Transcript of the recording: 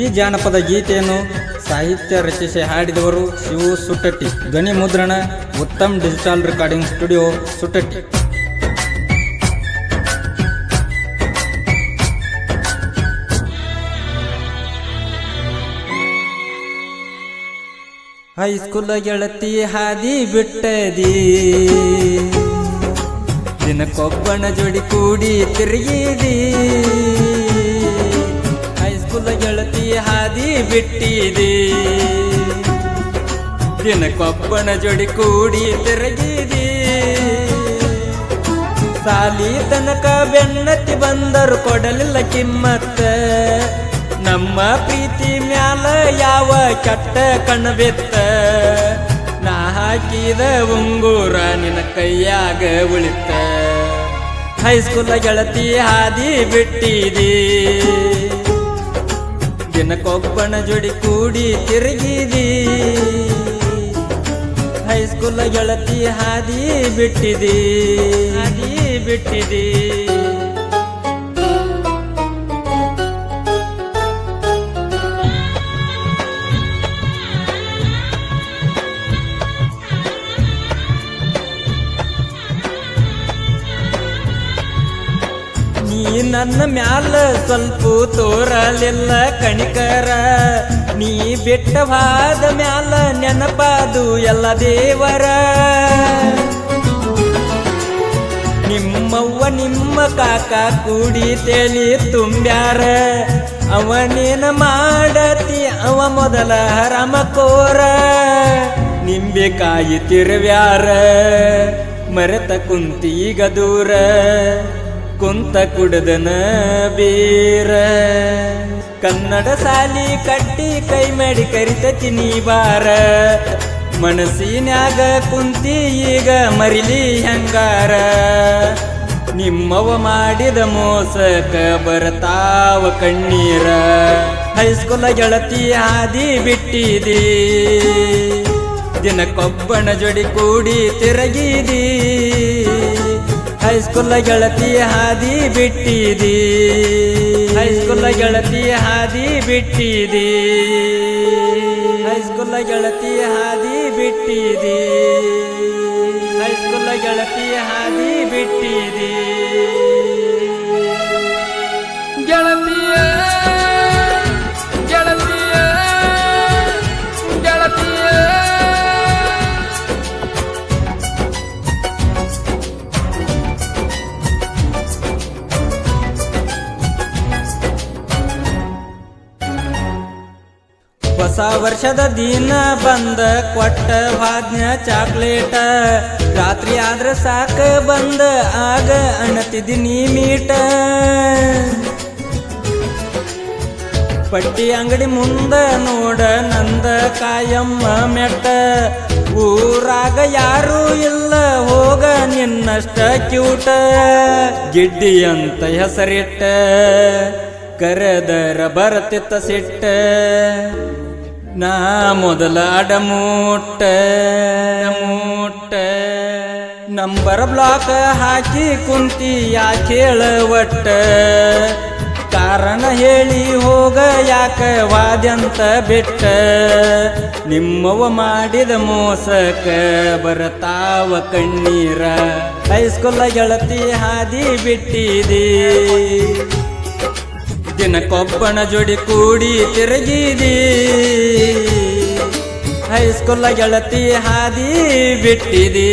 ಈ ಜಾನಪದ ಗೀತೆಯನ್ನು ಸಾಹಿತ್ಯ ರಚಿಸಿ ಹಾಡಿದವರು ಶಿವು ಸುಟ್ಟಟ್ಟಿ ಧ್ವನಿ ಮುದ್ರಣ Uttam digital recording studio Suttatti high school ಗೆಳತಿ ಹಾದಿ ಬಿಟ್ಟದಿ. ದಿನಕ್ಕೊಬ್ಬನ ಜೋಡಿ ಕೂಡಿ ತಿರುಗಿದಿ. ಹೈಸ್ಕೂಲ್ ಗೆಳತಿ ಹಾದಿ ಬಿಟ್ಟಿದೆ. ದಿನಕ್ಕೊಬ್ಬನ ಜೋಡಿ ಕೂಡಿ ತಿರುಗಿದಿ. ಸಾಲಿ ತನಕ ಬೆನ್ನತ್ತಿ ಬಂದರು ಕೊಡಲಿಲ್ಲ ಕಿಮ್ಮತ್ತ. ನಮ್ಮ ಪ್ರೀತಿ ಮ್ಯಾಲ ಯಾವ ಕೆಟ್ಟ ಕಣ್ಣು ಬಿತ್ತ ನಾ ಹಾಕಿದ ಉಂಗೂರ ನಿನ್ನ ಕೈಯಾಗ ಉಳಿತ ಹೈಸ್ಕೂಲ ಗೆಳತಿ ಹಾದಿ ಬಿಟ್ಟಿದಿ. ದಿನಕ್ಕೊಬ್ಬನ ಜೋಡಿ ಕೂಡಿ ತಿರುಗಿದಿ. ಹೈಸ್ಕೂಲ್ ಗೆಳತಿ ಹಾದಿ ಬಿಟ್ಟಿದಿ. ಹಾದಿ ಬಿಟ್ಟಿದಿ. ನೀ ನನ್ನ ಮ್ಯಾಲ ಸ್ವಲ್ಪ ತೋರಲಿಲ್ಲ ಕಣಿಕರ. ನೀ ಬಿಟ್ಟವಾದ ಮ್ಯಾಲ ನೆನಪಾದು ಎಲ್ಲ ದೇವರ. ನಿಮ್ಮವ್ವ ನಿಮ್ಮ ಕಾಕ ಕೂಡಿ ತೇಲಿ ತುಂಬ್ಯಾರ. ಅವನೇನ ಮಾಡತಿ ಅವ ಮೊದಲ ರಮಕೋರ ನಿಂಬೆ ಕಾಯಿ ತಿರುವ್ಯಾರ, ಮರೆತ ಕುಂತೀಗ ದೂರ. ಕುಂತ ಕುಡದನ ಬೀರ. ಕನ್ನಡ ಸಾಲಿ ಕಟ್ಟಿ ಕೈ ಮಾಡಿ ಕರಿತತಿ ನೀ ಬಾರ. ಮನಸ್ಸಿನಾಗ ಕುಂತಿ ಈಗ ಮರಿಲಿ ಹೆಂಗಾರ. ನಿಮ್ಮವ ಮಾಡಿದ ಮೋಸಕ ಬರತಾವ ಕಣ್ಣೀರ. ಹೈಸ್ಕೂಲ ಗೆಳತಿ ಆದಿ ಬಿಟ್ಟಿದಿ. ದಿನಕ್ಕೊಬ್ಬನ ಜೋಡಿ ಕೂಡಿ ತಿರುಗಿದಿ. ಹೈಸ್ಕೂಲ್ ಗೆಳತಿ ಹಾದಿ ಬಿಟ್ಟಿದಿ. ಹೈಸ್ಕೂಲ್ ಗೆಳತಿ ಹಾದಿ ಬಿಟ್ಟಿದಿ. ಹೈಸ್ಕೂಲ್ ಗೆಳತಿ ಹಾದಿ ಬಿಟ್ಟಿದಿ. ಹೈಸ್ಕೂಲ್ ಗೆಳತಿ ಹಾದಿ ಬಿಟ್ಟಿದಿ. ಹೊಸ ವರ್ಷದ ದಿನ ಬಂದ, ಕೊಟ್ಟ ವಾದ್ಯ ಚಾಕ್ಲೇಟ. ರಾತ್ರಿ ಆದ್ರೆ ಸಾಕ ಬಂದ, ಆಗ ಅಣತಿದ್ದೀನಿ ಮೀಟ. ಪಟ್ಟಿ ಅಂಗಡಿ ಮುಂದ ನೋಡ ನಂದ ಕಾಯಮ್ಮ ಮೆಟ್ಟ. ಊರಾಗ ಯಾರೂ ಇಲ್ಲ, ಹೋಗ ನಿನ್ನಷ್ಟ ಕ್ಯೂಟ. ಗಿಡ್ಡಿ ಅಂತ ಹೆಸರಿಟ್ಟ, ಕರೆದರ ಬರತಿತ್ತ ಸಿಟ್ಟ. ನಾ ಮೊದಲ ಅಡಮೂಟ. ಮೂಟ ನಂಬರ್ ಬ್ಲಾಕ್ ಹಾಕಿ ಕುಂತಿ ಯಾಕೇಳ ಒಟ್ಟ. ಕಾರಣ ಹೇಳಿ ಹೋಗ ಯಾಕ ವಾದ್ಯಂತ ಬಿಟ್ಟ. ನಿಮ್ಮವ ಮಾಡಿದ ಮೋಸಕ ಬರತಾವ ಕಣ್ಣೀರ. ಹೈಸ್ಕೂಲ ಗೆಳತಿ ಹಾದಿ ಬಿಟ್ಟಿದಿ. ದಿನಕ್ಕೊಬ್ಬನ ಜೋಡಿ ಕೂಡಿ ತಿರುಗಿದಿ. ಹೈಸ್ಕೂಲ್ ಗೆಳತಿ ಹಾದಿ ಬಿಟ್ಟಿದಿ.